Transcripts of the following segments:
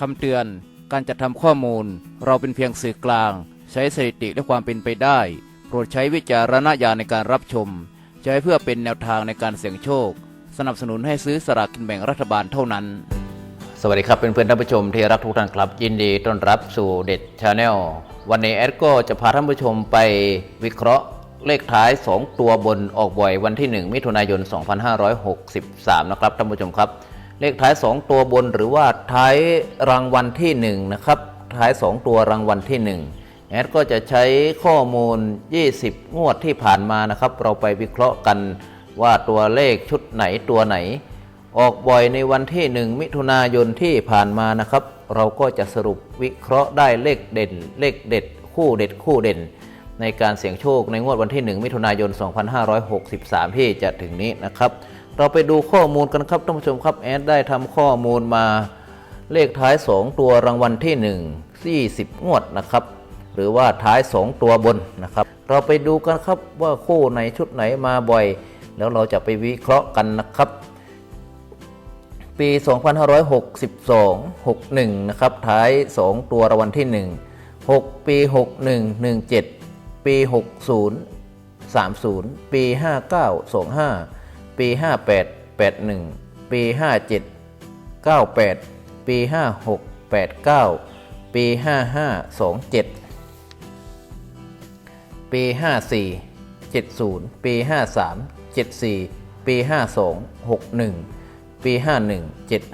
คำเตือน การจัดทำข้อมูล เราเป็นเพียงสื่อกลาง ใช้สถิติและความเป็นไปได้ โปรดใช้วิจารณญาณในการรับชม ใช้เพื่อเป็นแนวทางในการเสี่ยงโชค สนับสนุนให้ซื้อสลากกินแบ่งรัฐบาลเท่านั้น สวัสดีครับเพื่อนๆท่านผู้ชมที่รักทุกท่านครับ ยินดีต้อนรับสู่เด็ดชาแนลวันนี้แอดก็จะพาท่านผู้ชมไปวิเคราะห์เลขท้าย 2 ตัวบนออกบ่อยวันที่ 1 มิถุนายน 2563 นะครับท่านผู้ชมครับ เลขท้าย 2 ตัวบนหรือว่าท้ายรางวัลที่ 1 นะครับ ท้าย 2 ตัวรางวัลที่ 1 แอดก็จะใช้ข้อมูล 20 งวดที่ผ่านมานะครับ เราไปวิเคราะห์กันว่าตัวเลขชุดไหนตัวไหน ออกบ่อยในวันที่ 1 มิถุนายนที่ผ่านมานะครับ เราก็จะสรุปวิเคราะห์ได้เลขเด่น เลขเด็ด คู่เด็ดคู่เด่น ในการเสี่ยงโชคในงวดวันที่ 1 มิถุนายน 2563 ที่จะถึงนี้นะครับ เราไปดูข้อมูลกันครับท่านผู้ชมครับแอดได้ทำข้อมูลมาเลขท้าย 2 ตัวรางวัลที่ 1 40 งวดนะครับ หรือว่าท้าย 2 ตัวบนนะครับ เราไปดูกันครับว่าคู่ไหนชุดไหนมาบ่อย แล้วเราจะไปวิเคราะห์กันนะครับ ปี 2562 61 นะครับ ท้าย 2 ตัวรางวัลที่ 1 6 ปี 61 17 ปี 60 30 ปี 59 25 ปี 58 81 ปี 57 98 ปี 56 89 ปี 55 27 ปี 54 70 ปี 53 74 ปี 52 61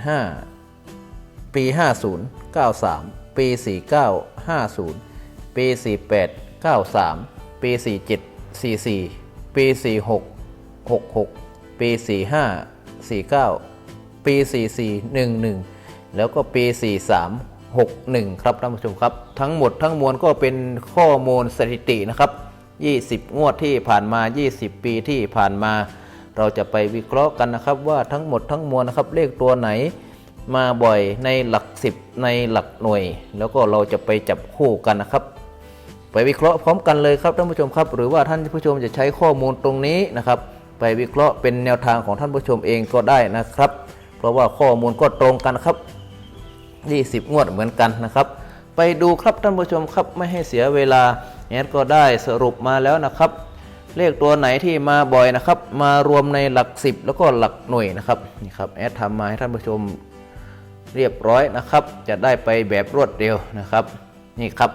ปี 51 75 ปี 50 93 ปี 49 50 ปี 48 93 ปี 47 44 ปี 46 66 ปี 45 49 ปี 44 11 แล้วก็ปี 43 61 ครับท่านผู้ชมครับ ทั้งหมดทั้งมวลก็เป็นข้อมูลสถิตินะครับ 20 งวดที่ผ่านมา 20 ปีที่ผ่านมา เราจะไปวิเคราะห์กันนะครับว่าทั้งหมดทั้งมวลนะครับเลขตัวไหนมาบ่อยในหลัก 10 ในหลักหน่วย แล้วก็เราจะไปจับคู่กันนะครับ ไปวิเคราะห์พร้อมกันเลยครับท่านผู้ชมครับ หรือว่าท่านผู้ชมจะใช้ข้อมูลตรงนี้นะครับ ไปวิเคราะห์เป็นแนวทางของท่านผู้ชมเองก็ได้นะครับ เพราะว่าข้อมูลก็ตรงกันครับ20 งวดเหมือนกันนะครับ ไปดูครับท่านผู้ชมครับไม่ให้เสียเวลาแอดก็ได้สรุปมาแล้วนะครับ เลขตัวไหนที่มาบ่อยนะครับ มารวมในหลัก 10 แล้วก็หลักหน่วยนะครับนี่ครับแอดทำมาให้ท่านผู้ชมเรียบร้อยนะครับ จะได้ไปแบบรวดเร็วนะครับ นี่ครับ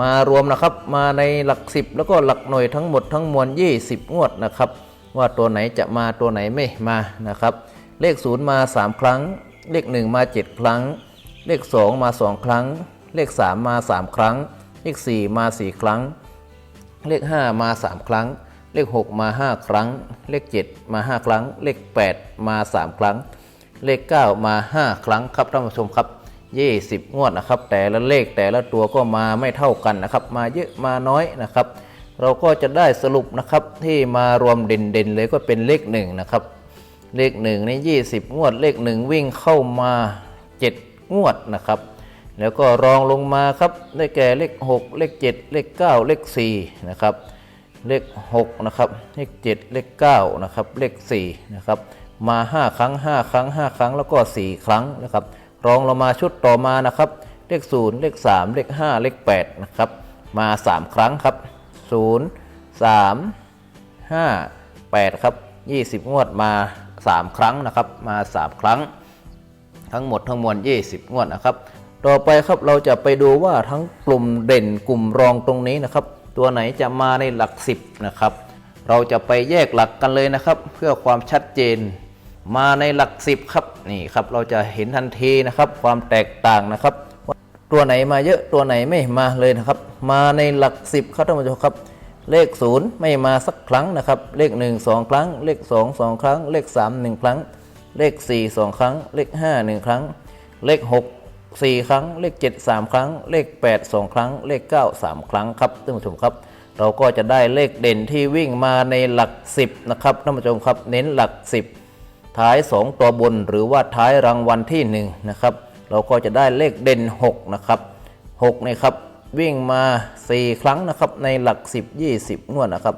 มารวมนะครับมาในหลัก 10 แล้วก็หลักหน่วยทั้งหมดทั้งมวล 20 งวดนะครับ ว่าตัวไหนจะมาตัวไหนไม่มานะครับ เลข 0 มา 3 ครั้ง เลข 1 มา 7 ครั้ง เลข 2 มา 2 ครั้ง เลข 3 มา 3 ครั้ง เลข 4 มา 4 ครั้ง เลข 5 มา 3 ครั้ง เลข 6 มา 5 ครั้ง เลข 7 มา 5 ครั้ง เลข 8 มา 3 ครั้ง เลข 9 มา 5 ครั้งครับท่านผู้ชมครับ 20 งวดนะครับ แต่ละเลขแต่ละตัวก็มาไม่เท่ากันนะครับ มาเยอะมาน้อยนะครับ เราก็จะได้สรุปนะครับที่มารวมเด่นๆเลยก็เป็นเลขหนึ่งนะครับเลขหนึ่งใน20 งวด เลขหนึ่งวิ่งเข้ามา 7 งวดนะครับ แล้วก็รองลงมาครับได้แก่เลข 6 เลข 7 เลข 9 เลข4นะครับเลข6นะครับเลข 7 เลข9นะครับเลข4นะครับมา 5 ครั้ง 5 ครั้ง 5 ครั้งแล้วก็ 4 ครั้งนะครับ รองลงมาชุดต่อมานะครับ เลข 0 เลข 3 เลข 5 เลข 8 นะครับ มา 3 ครั้งครับ 0 3 5 8 ครับ 20 งวดมา 3 ครั้งนะครับ มา 3 ครั้ง ทั้งหมดทั้งมวล 20 งวดนะครับ ต่อไปครับเราจะไปดูว่าทั้งกลุ่มเด่นกลุ่มรองตรงนี้นะครับ ตัวไหนจะมาในหลัก 10 นะครับ เราจะไปแยกหลักกันเลยนะครับ เพื่อความชัดเจน มาในหลัก10ครับนี่ครับเราจะเห็นทันทีนะครับ ความแตกต่างนะครับว่าตัวไหนมาเยอะตัวไหนไม่มาเลยนะครับ มาในหลัก10ครับท่านผู้ชมครับ เลข0ไม่มาสักครั้งนะครับ เลข1 2ครั้ง เลข2 2ครั้ง เลข3 1ครั้ง เลข4 2ครั้ง เลข5 1ครั้ง เลข6 4ครั้ง เลข7 3ครั้ง เลข8 2ครั้ง เลข9 3ครั้งครับท่านผู้ชมครับเราก็จะได้เลขเด่นที่วิ่งมาในหลัก10นะครับท่านผู้ชมครับ เน้นหลัก10 ท้าย 2 ตัวบนหรือว่าท้ายรางวัลที่1นะครับเราก็จะได้เลขเด่น6นะครับ6นี่ครับวิ่งมา 4 ครั้งนะครับในหลัก 10 20งวดนะครับ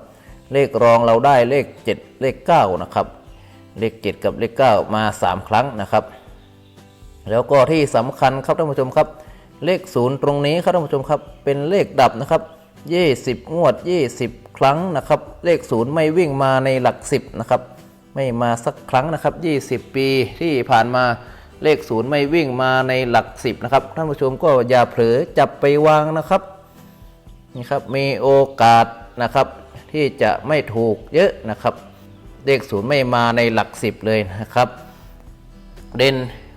เลขรองเราได้เลข 7 เลข9นะครับเลข 7 กับเลข 9 มา 3 ครั้งนะครับ แล้วก็ที่สำคัญครับท่านผู้ชมครับ เลขศูนย์ตรงนี้ครับท่านผู้ชมครับเป็นเลขดับนะครับ20 งวด 20 ครั้งนะครับ เลขศูนย์ไม่วิ่งมาในหลัก 10นะครับ ไม่มาสักครั้งนะครับ 20 ปีที่ผ่านมาเลขศูนย์ไม่วิ่งมาในหลัก 10 นะครับ ท่านผู้ชมก็อย่าเผลอจับไปวางนะครับนี่ครับมีโอกาสนะครับที่จะไม่ถูกเยอะนะครับ เลขศูนย์ไม่มาในหลัก 10 เลยนะครับ เด่น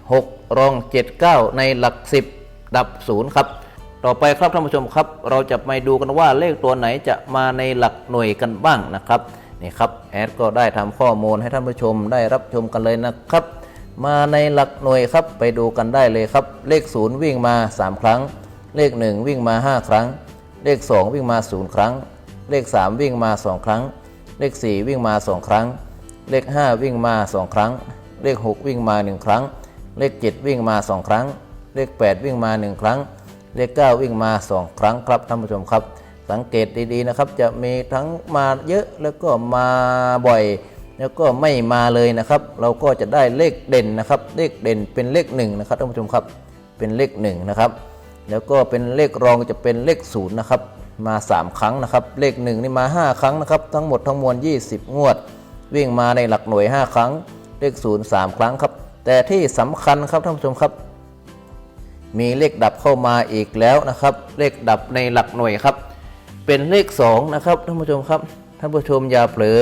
6 รอง 79 ในหลัก 10 ดับ0ครับต่อไปครับท่านผู้ชมครับ เราจะมาดูกันว่าเลขตัวไหนจะมาในหลักหน่วยกันบ้างนะครับ นี่ครับแอดก็ได้ทำข้อมูลให้ท่านผู้ชมได้รับชมกันเลยนะครับ มาในหลักหน่วยครับไปดูกันได้เลยครับ เลข 0 วิ่งมา 3 ครั้ง เลข 1 วิ่งมา 5 ครั้ง เลข 2 วิ่งมา 0 ครั้ง เลข 3 วิ่งมา 2 ครั้ง เลข 4 วิ่งมา 2 ครั้ง เลข 5 วิ่งมา 2 ครั้ง เลข 6 วิ่งมา 1 ครั้ง เลข 7 วิ่งมา 2 ครั้ง เลข 8 วิ่งมา 1 ครั้ง เลข 9 วิ่งมา 2 ครั้งครับท่านผู้ชมครับ สังเกตดีๆนะครับ จะมีทั้งมาเยอะแล้วก็มาบ่อย แล้วก็ไม่มาเลยนะครับ เราก็จะได้เลขเด่นนะครับ เลขเด่นเป็นเลข1นะครับท่านผู้ชมครับเป็นเลข1นะครับแล้วก็เป็นเลขรองจะเป็นเลข0นะครับมา 3 ครั้งนะครับ เลข 1 นี่มา 5 ครั้งนะครับ ทั้งหมดทั้งมวล 20 งวด วิ่งมาในหลักหน่วย 5 ครั้ง เลข 0 3 ครั้งครับ แต่ที่สำคัญครับท่านผู้ชมครับ มีเลขดับเข้ามาอีกแล้วนะครับ เลขดับในหลักหน่วยครับ เป็นเลข 2 นะครับท่านผู้ชมครับ ท่านผู้ชมอย่าเผลอ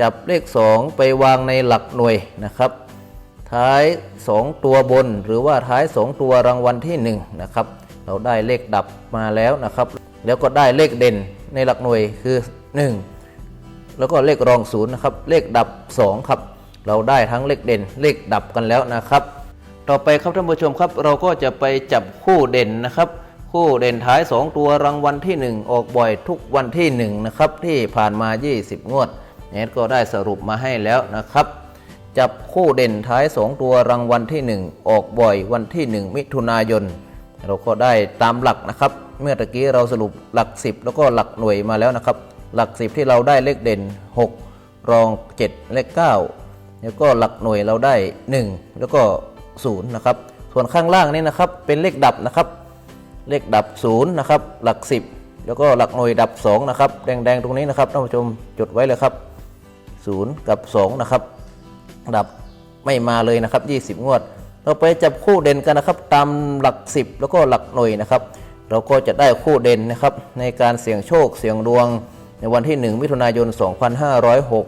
จับเลข 2 ไปวางในหลักหน่วยนะครับ ท้าย 2 ตัวบนหรือว่าท้าย 2 ตัวรางวัลที่1นะครับเราได้เลขดับมาแล้วนะครับ แล้วก็ได้เลขเด่นในหลักหน่วยคือ 1 แล้วก็เลขรองศูนย์นะครับเลขดับ 2 ครับ เราได้ทั้งเลขเด่นเลขดับกันแล้วนะครับ ต่อไปครับท่านผู้ชมครับเราก็จะไปจับคู่เด่นนะครับ คู่เด่นท้าย 2 ตัวรางวัลที่ 1 ออกบ่อยทุกวันที่ 1 นะครับ ที่ผ่านมา 20 งวดเนทก็ได้สรุปมาให้แล้วนะครับ จับคู่เด่นท้าย 2 ตัวรางวัลที่ 1 ออกบ่อยวันที่ 1 มิถุนายน เราก็ได้ตามหลักนะครับ เมื่อตะกี้เราสรุปหลัก 10 แล้วก็หลักหน่วยมาแล้วนะครับ หลัก 10 ที่เราได้เลขเด่น 6 รอง 7 เลข 9 แล้วก็หลักหน่วยเราได้ 1 แล้วก็0นะครับ ส่วนข้างล่างนี่นะครับเป็นเลขดับนะครับ เลขดับ0นะครับหลัก 10 แล้วก็หลักหน่วยดับ2นะครับแดงๆตรงนี้นะครับท่านผู้ชมจดไว้เลยครับ 0 กับ 2 นะครับ ดับไม่มาเลยนะครับ 20 งวด เราไปจับคู่เด่นกันนะครับ ตามหลัก 10 แล้วก็หลักหน่วยนะครับ เราก็จะได้คู่เด่นนะครับ ในการเสี่ยงโชคเสี่ยงดวง ในวันที่ 1 มิถุนายน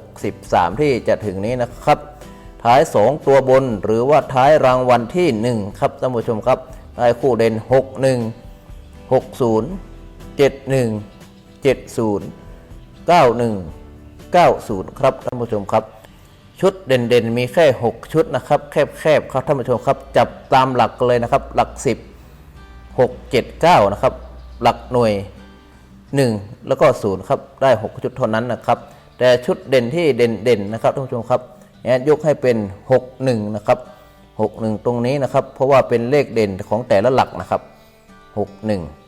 2563 ที่จะถึงนี้นะครับท้าย 2 ตัวบนหรือว่าท้ายรางวัลที่ 1 ครับท่านผู้ชมครับ ได้คู่เด่น 61 60 71 70 91 90 ครับท่านผู้ชมครับ ชุดเด่นๆ มีแค่ 6 ชุดนะครับ แคบๆครับท่านผู้ชมครับ จับตามหลักเลยนะครับ หลัก 10 6 7 9 นะครับ หลักหน่วย 1 แล้วก็ 0 ครับ ได้ 6 ชุดเท่านั้นนะครับ แต่ชุดเด่นที่เด่นๆนะครับท่านผู้ชมครับแอดยกให้เป็น 6 1 นะครับ 6 1 ตรงนี้นะครับ เพราะว่าเป็นเลขเด่นของแต่ละหลักนะครับ 6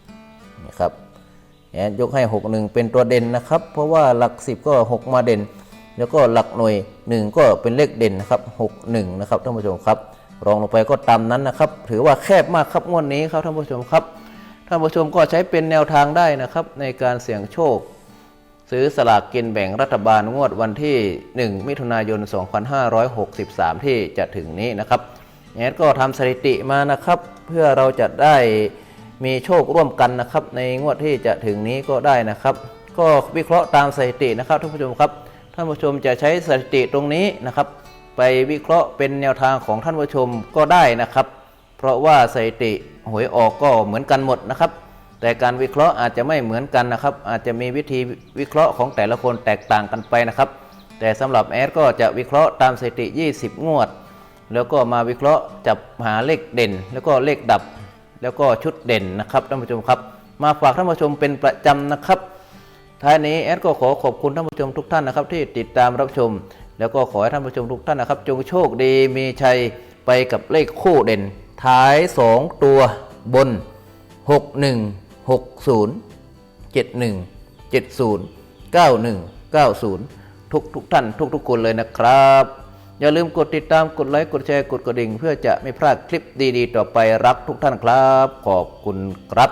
นี่ครับแอนยกให้ 6 1 เป็นตัวเด่นนะครับ เพราะว่าหลัก 10 ก็ 6 มาเด่น แล้วก็หลักหน่วย 1 ก็เป็นเลขเด่นนะครับ6 1นะครับท่านผู้ชมครับรองลงไปก็ตามนั้นนะครับ ถือว่าแคบมากครับงวดนี้ครับท่านผู้ชมครับท่านผู้ชมก็ใช้เป็นแนวทางได้นะครับ ในการเสี่ยงโชค ซื้อสลากกินแบ่งรัฐบาลงวดวันที่ 1 มิถุนายน 2563 ที่จะถึงนี้นะครับแอดก็ทำสถิติมานะครับ เพื่อเราจะได้ มีโชคร่วมกันนะครับ ในงวดที่จะถึงนี้ก็ได้นะครับ ก็วิเคราะห์ตามสถิตินะครับท่านผู้ชมครับ ท่านผู้ชมจะใช้สถิติตรงนี้นะครับ ไปวิเคราะห์เป็นแนวทางของท่านผู้ชมก็ได้นะครับ เพราะว่าสถิติหวยออกก็เหมือนกันหมดนะครับ แต่การวิเคราะห์อาจจะไม่เหมือนกันนะครับ อาจจะมีวิธีวิเคราะห์ของแต่ละคนแตกต่างกันไปนะครับ แต่สำหรับแอดก็จะวิเคราะห์ตามสถิติ 20 งวด แล้วก็มาวิเคราะห์จับหาเลขเด่น แล้วก็เลขดับ แล้วก็ชุดเด่นนะครับท่านผู้ชมครับ มาฝากท่านผู้ชมเป็นประจำนะครับท้ายนี้แอดก็ขอขอบคุณท่านผู้ชมทุกท่านนะครับ ที่ติดตามรับชม แล้วก็ขอให้ท่านผู้ชมทุกท่านนะครับ จงโชคดีมีชัยไปกับเลขคู่เด่น ท้าย 2 ตัวบน 61 60 71 70 91 90 ทุกทุกท่านทุกทุกคนเลยนะครับ อย่าลืมกดติดตามกดไลค์กดแชร์กดกระดิ่ง เพื่อจะไม่พลาดคลิปดีๆ ต่อไปรักทุกท่านครับ ขอบคุณครับ